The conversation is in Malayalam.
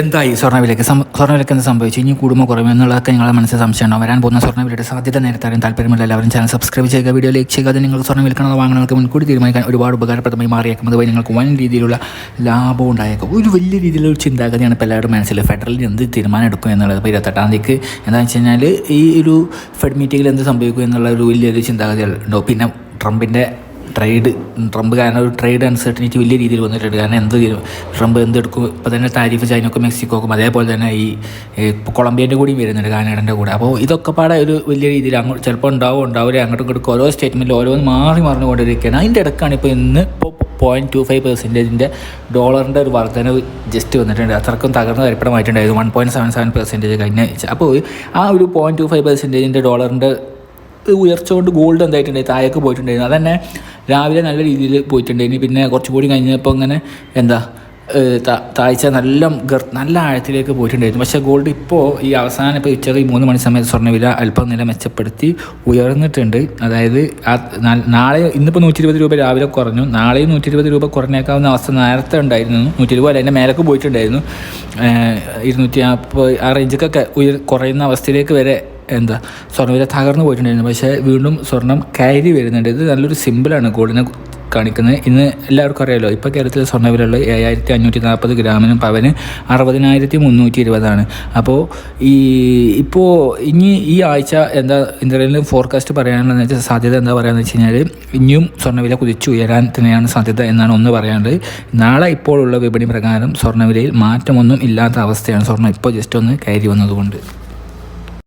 എന്തായി സ്വർണവിലയ്ക്ക് സ്വർണവിലയ്ക്ക് എന്ത് സംഭവിച്ചു? ഇനി കൂടുമോ കുറയുമോ എന്നുള്ളതൊക്കെ നിങ്ങളുടെ മനസ്സിൽ സംശയം ഉണ്ടാവും. വരാൻ പോകുന്ന സ്വർണവിലയുടെ സാധ്യത നേരത്തെ അറിയാൻ താല്പര്യമില്ല എല്ലാവരും ചാനൽ സബ്സ്ക്രൈബ് ചെയ്യുക. വീഡിയോ ലൈക്ക് ചെയ്യുക. അത് നിങ്ങൾ സ്വർണം വിൽക്കണോ വാങ്ങണമെന്നൊക്കെ മുൻകൂട്ടി തീരുമാനിക്കാൻ ഒരുപാട് ഉപകാരപ്രദമായി മാറിയേക്കും. അതുപോലെ നിങ്ങൾക്ക് വൻ രീതിയിലുള്ള ലാഭം ഉണ്ടായേക്കും. ഒരു വലിയ രീതിയിലുള്ള ചിന്താഗതിയാണ് ഇപ്പോൾ എല്ലാവരുടെ മനസ്സിൽ ഫെഡറൽ എന്ത് തീരുമാനം എടുക്കും എന്നുള്ളത്. ഇപ്പോൾ ഇരുപത്തെട്ടാം തീയതിക്ക് എന്താണെന്ന് വെച്ച് കഴിഞ്ഞാൽ ഈ ഒരു ഫെഡ് മീറ്റിങ്ങിൽ എന്ത് സംഭവിക്കും എന്നുള്ള ഒരു വലിയൊരു ചിന്താഗതി ഉണ്ടാവും. പിന്നെ ട്രംപിന്റെ ട്രേഡ് ട്രംപ് കാരണം ഒരു ട്രേഡ് അൺസർട്ടനിറ്റി വലിയ രീതിയിൽ വന്നിട്ടുണ്ട്. കാരണം എന്ത് ട്രംപ് എന്തെടുക്കും ഇപ്പോൾ തന്നെ താരിഫ് ചൈനക്കും മെക്സിക്കോക്കും അതേപോലെ തന്നെ ഈ കൊളംബിയന്റെ കൂടി വരുന്നുണ്ട് കാനഡന്റെ കൂടെ. അപ്പോൾ ഇതൊക്കെ പാടെ ഒരു വലിയ രീതിയിൽ അങ്ങോട്ട് ചിലപ്പോൾ ഉണ്ടാവും ഉണ്ടാവില്ല അങ്ങോട്ടും ഇങ്ങോട്ടും ഓരോ സ്റ്റേറ്റ്മെന്റിൽ ഓരോന്ന് മാറി മറിഞ്ഞുകൊണ്ടിരിക്കുകയാണ് അതിന്റെ ഇടക്കാണ് ഇപ്പോൾ ഇന്ന് ഇപ്പോൾ പോയിന്റ് ടു ഫൈവ് പെർസെന്റേജിന്റെ ഡോളറിന്റെ ഒരു വർധനവ് ജസ്റ്റ് വന്നിട്ടുണ്ട്. അത്രക്കും തകർന്ന തരപ്പെടമായിട്ടുണ്ടായിരുന്നു one point seven seven percentage കഴിഞ്ഞ അപ്പോൾ ആ ഒരു പോയിന്റ് ടു ഫൈവ് പെർസെന്റേജിന്റെ ഡോളറിന്റെ ഉയർച്ച കൊണ്ട് ഗോൾഡ് എന്തായിട്ടുണ്ടായി? താഴേക്ക് പോയിട്ടുണ്ടായിരുന്നു. അതന്നെ രാവിലെ നല്ല രീതിയിൽ പോയിട്ടുണ്ടായിരുന്നു. പിന്നെ കുറച്ചും കൂടി കഴിഞ്ഞപ്പോൾ ഇങ്ങനെ എന്താ താഴ്ച നല്ല നല്ല ആഴത്തിലേക്ക് പോയിട്ടുണ്ടായിരുന്നു. പക്ഷേ ഗോൾഡ് ഇപ്പോൾ ഈ അവസാനം ഇപ്പോൾ ഉച്ചയ്ക്ക് മൂന്ന് മണി സമയത്ത് സ്വർണവില അല്പം നില മെച്ചപ്പെടുത്തി ഉയർന്നിട്ടുണ്ട്. അതായത് ആ നാളെ ഇന്നിപ്പോൾ നൂറ്റി ഇരുപത് രൂപ രാവിലെ കുറഞ്ഞു. നാളെയും നൂറ്റി ഇരുപത് രൂപ കുറഞ്ഞേക്കാവുന്ന അവസ്ഥ നേരത്തെ ഉണ്ടായിരുന്നു. നൂറ്റി ഇരുപത് അല്ല അതിന്റെ മേലേക്ക് പോയിട്ടുണ്ടായിരുന്നു. ഇരുന്നൂറ്റി നാൽപ്പത് ആ റേഞ്ചൊക്കെ ഉയർ കുറയുന്ന അവസ്ഥയിലേക്ക് വരെ എന്താ? സ്വർണവില തകർന്നു പോയിട്ടുണ്ടായിരുന്നു. പക്ഷേ വീണ്ടും സ്വർണം കയറി വരുന്നുണ്ട്. ഇത് നല്ലൊരു സിമ്പിളാണ് ഗോൾഡിനെ കാണിക്കുന്നത്. ഇന്ന് എല്ലാവർക്കും അറിയാലോ ഇപ്പോൾ കേരളത്തിൽ സ്വർണവില ഉള്ളത് ഏഴായിരത്തി അഞ്ഞൂറ്റി നാൽപ്പത് ഗ്രാമിനും പവന് അറുപതിനായിരത്തി മുന്നൂറ്റി ഇരുപതാണ് അപ്പോൾ ഈ ഇപ്പോൾ ഇനി ഈ ആഴ്ച എന്താ ഇന്ത്യയിലും ഫോർകാസ്റ്റ് വെച്ചാൽ സാധ്യത എന്താ പറയുകയെന്ന് വെച്ച് കഴിഞ്ഞാൽ ഇനിയും സ്വർണവില കുതിച്ചു ഉയരാൻ തന്നെയാണ് സാധ്യത എന്നാണ് ഒന്ന് പറയാനുള്ളത്. നാളെ ഇപ്പോഴുള്ള വിപണി പ്രകാരം സ്വർണവിലയിൽ മാറ്റമൊന്നും ഇല്ലാത്ത അവസ്ഥയാണ് സ്വർണം. ഇപ്പോൾ ജസ്റ്റ് ഒന്ന് കയറി വന്നതുകൊണ്ട്.